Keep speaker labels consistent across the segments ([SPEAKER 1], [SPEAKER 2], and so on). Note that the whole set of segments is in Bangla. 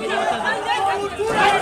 [SPEAKER 1] Vamos,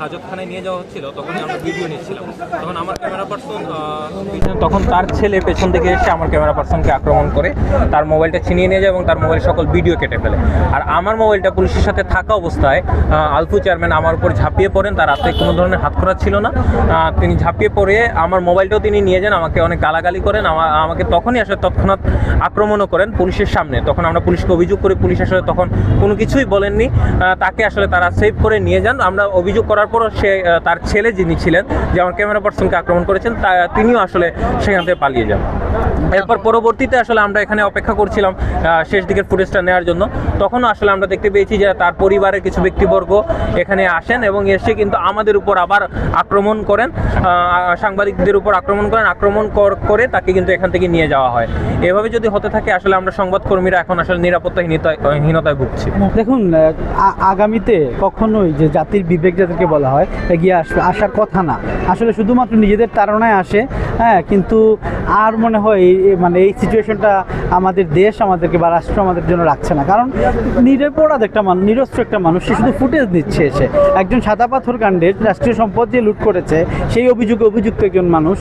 [SPEAKER 1] হাজতখানায় নিয়ে যাওয়া হচ্ছিল তখন আমরা ভিডিও নিচ্ছিলাম। তখন আমার ক্যামেরা পার্সন তখন তার ছেলে পেছন থেকে এসে আমার ক্যামেরা পার্সনকে আক্রমণ করে, তার মোবাইলটা ছিনিয়ে নিয়ে যায় এবং তার মোবাইল সকল ভিডিও কেটে ফেলে। আর আমার মোবাইলটা পুলিশের সাথে থাকা অবস্থায় আলফু চেয়ারম্যান আমার উপর ঝাঁপিয়ে পড়েন। তার হাতে কোনো ধরনের হাত করা ছিল না। তিনি ঝাঁপিয়ে পড়ে আমার মোবাইলটাও তিনি নিয়ে যান, আমাকে অনেক গালাগালি করেন, আমা- আমাকে তখনই আসলে তৎক্ষণাৎ আক্রমণও করেন পুলিশের সামনে। তখন আমরা পুলিশকে অভিযোগ করি, পুলিশ আসলে তখন কোনো কিছুই বলেননি। তাকে আসলে তারা সেভ করে নিয়ে যান। আমরা অভিযোগ করার পরও সে তার ছেলে যিনি ছিলেন, যে আমার ক্যামেরা পার্সনকে আক্রমণ করেছেন, তা, তিনিও আসলে সেখান থেকে পালিয়ে যান। এরপর পরবর্তীতে আসলে আমরা এখানে অপেক্ষা করছিলাম শেষ দিকের ফুটেজটা নেওয়ার জন্য। তখনও আসলে আমরা দেখতে পেয়েছি যে তার পরিবারের কিছু ব্যক্তিবর্গ এখানে আসেন এবং এসে কিন্তু আমাদের উপর আবার আক্রমণ করেন সাংবাদিকদের উপর আক্রমণ করেন, আক্রমণ কর- তাকে কিন্তু এখান থেকে নিয়ে যাওয়া হয়। এভাবে যদি হতে থাকে, আসলে আমরা সংবাদকর্মীরা এখন আসলে নিরাপত্তাহীনতায়, হীনতায় ভুগছি।
[SPEAKER 2] দেখুন আগামীতে কখনোই যে জাতির বিবেক যাদেরকে বলা হয়, এগিয়ে আসার কথা না। আসলে শুধুমাত্র নিজেদের তাড়নায় আসে হ্যাঁ কিন্তু আর মনে হয় মানে এই সিচুয়েশনটা আমাদের দেশ আমাদেরকে বা রাষ্ট্র আমাদের জন্য রাখছে না। কারণ নিরপরাধ একটা মানুষ নিরস্ত্র একটা মানুষ, সে শুধু ফুটেজ দিচ্ছে এসে। একজন সাদা পাথর কাণ্ডে রাষ্ট্রীয় সম্পদ যে লুট করেছে, সেই অভিযোগে অভিযুক্ত একজন মানুষ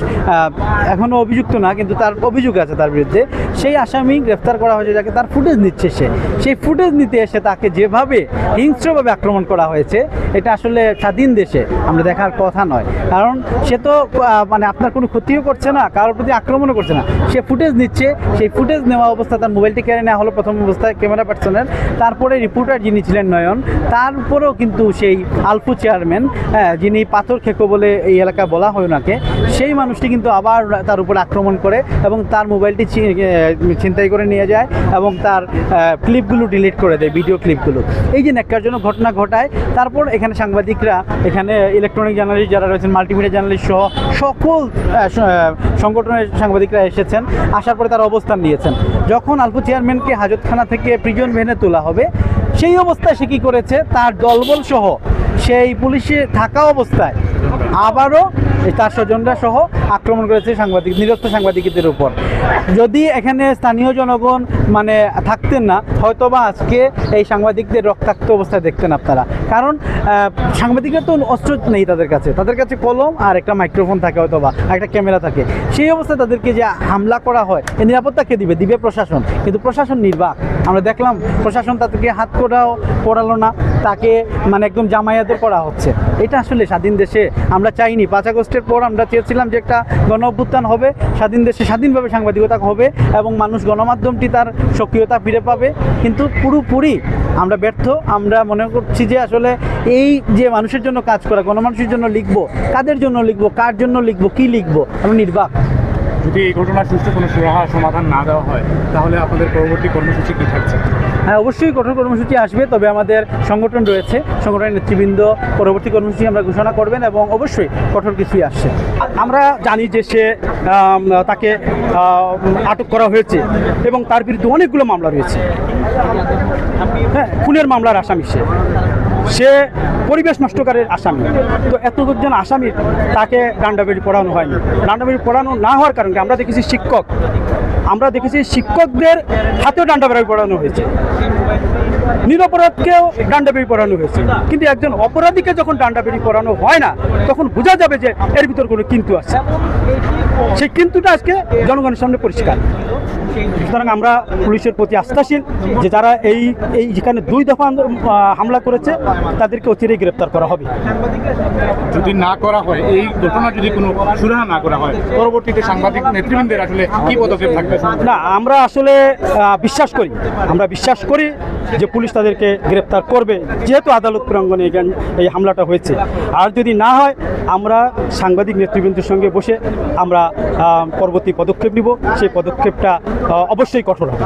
[SPEAKER 2] এখনও অভিযুক্ত না, কিন্তু তার অভিযোগ আছে তার বিরুদ্ধে। সেই আসামি গ্রেফতার করা হয়েছে, যাকে তার ফুটেজ নিচ্ছে সে। সেই ফুটেজ নিতে এসে তাকে যেভাবে হিংস্রভাবে আক্রমণ করা হয়েছে, এটা আসলে স্বাধীন দেশে আমরা দেখার কথা নয়। কারণ সে তো মানে আপনার কোনো ক্ষতিও করছে না কারোর প্রতি আক্রমণও করছে না। সে ফুটেজ নিচ্ছে সেই ফুটেজ নেওয়া অবস্থা তার মোবাইলটি কেড়ে নেওয়া হলো প্রথম অবস্থায় ক্যামেরা পার্সনের। তারপরে রিপোর্টার যিনি ছিলেন নয়ন তারপরেও কিন্তু সেই আলফু চেয়ারম্যান হ্যাঁ, যিনি পাথর খেকো বলে এই এলাকা বলা হয় ওনাকে সেই মানুষটি কিন্তু আবার তার উপর আক্রমণ করে এবং তার মোবাইলটি ছিনতাই করে নিয়ে যায় এবং তার ক্লিপগুলো ডিলিট করে দেয় ভিডিও ক্লিপগুলো। এই যে ন্যাক্কারজনক ঘটনা ঘটায় তারপর এখানে সাংবাদিকরা এখানে ইলেকট্রনিক জার্নালিস্ট যারা রয়েছেন মাল্টিমিডিয়া জার্নালিস্ট সহ সকল সংগঠনের সাংবাদিকরা এসেছেন, আসার পরে তারা অবস্থান নিয়েছেন। যখন আলফু চেয়ারম্যানকে হাজতখানা থেকে প্রিজন ভেনে তোলা হবে, সেই অবস্থায় সে কী করেছে? তার দলবল সহ সেই পুলিশে থাকা অবস্থায় আবারও এই তার স্বজনরা সহ আক্রমণ করেছে সাংবাদিক নিরস্ত সাংবাদিকদের উপর। যদি এখানে স্থানীয় জনগণ মানে থাকতেন না, হয়তোবা আজকে এই সাংবাদিকদের রক্তাক্ত অবস্থায় দেখতেন আপনারা। কারণ সাংবাদিকরা তো অস্ত্র নেই তাদের কাছে। তাদের কাছে কলম আর একটা মাইক্রোফোন থাকে হয়তোবা একটা ক্যামেরা থাকে। সেই অবস্থায় তাদেরকে যে হামলা করা হয় এই নিরাপত্তা কে দিবে? দিবে প্রশাসন। কিন্তু প্রশাসন নির্বাক। আমরা দেখলাম প্রশাসন তাদেরকে হাত করাও পড়ালো না। তাকে মানে একদম জামায়াতের করা হচ্ছে। এটা আসলে স্বাধীন দেশে আমরা চাইনি। পাঁচ আগস্টের পর আমরা চেয়েছিলাম যে একটা গণ অভ্যুত্থান হবে, স্বাধীন দেশে স্বাধীনভাবে সাংবাদিকতা হবে এবং মানুষ গণমাধ্যমটি তার সক্রিয়তা ফিরে পাবে। কিন্তু পুরোপুরি আমরা ব্যর্থ, আমরা মনে করছি যে আসলে এই যে মানুষের জন্য কাজ করা, গণমানুষের জন্য লিখব, কাদের জন্য লিখব, কার জন্য লিখব, কি লিখব আমরা নির্বাক।
[SPEAKER 3] যদি এই ঘটনার সুষ্ঠু কোনো সুরাহা সমাধান না দেওয়া হয়, তাহলে আপনাদের পরবর্তী কর্মসূচি কী থাকছে?
[SPEAKER 2] হ্যাঁ অবশ্যই কঠোর কর্মসূচি আসবে, তবে আমাদের সংগঠন রয়েছে। সংগঠনের নেতৃবৃন্দ পরবর্তী কর্মসূচি আমরা ঘোষণা করবেন এবং অবশ্যই কঠোর কিছুই আসছে।
[SPEAKER 4] আমরা জানি যে সে তাকে আটক করা হয়েছে এবং তার বিরুদ্ধে অনেকগুলো মামলা রয়েছে। হ্যাঁ খুনের মামলার আসামি সে। সে পরিবেশ নষ্টকারের আসামি। তো এতজন আসামি তাকে ডান্ডাবেড়ি পড়ানো হয়নি। ডান্ডাবেড়ি পড়ানো না হওয়ার কারণে আমরা দেখেছি শিক্ষক আমরা দেখেছি শিক্ষকদের হাতেও ডান্ডা বেড়াই পড়ানো হয়েছে। নিরপরাধকেও ডান্ডাবেড়ি পড়ানো হয়েছে। কিন্তু একজন অপরাধীকে যখন ডান্ডাবেড়ি পড়ানো হয় না তখন বোঝা যাবে যে এর ভিতর কোনো কিন্তু আছে। সেই কিন্তুটা আজকে জনগণের সামনে পরিষ্কার। সুতরাং আমরা পুলিশের প্রতি আস্থাশীল যে যারা এই এই যেখানে দুই দফা হামলা করেছে তাদেরকে অচিরেই গ্রেপ্তার করা হবে।
[SPEAKER 3] যদি না করা হয় এই ঘটনা যদি কোনো সুরাহা না করা হয় পরবর্তীতে সাংবাদিক নেতৃবৃন্দের আসলে কি পদক্ষেপ থাকবে?
[SPEAKER 4] না আমরা আসলে বিশ্বাস করি। আমরা বিশ্বাস করি যে পুলিশ তাদেরকে গ্রেপ্তার করবে, যেহেতু আদালত প্রাঙ্গনে এই হামলাটা হয়েছে। আর যদি না হয়, আমরা সাংবাদিক নেতৃবৃন্দের সঙ্গে বসে আমরা পরবর্তী পদক্ষেপ নিব। সেই পদক্ষেপটা অবশ্যই কঠোর হবে।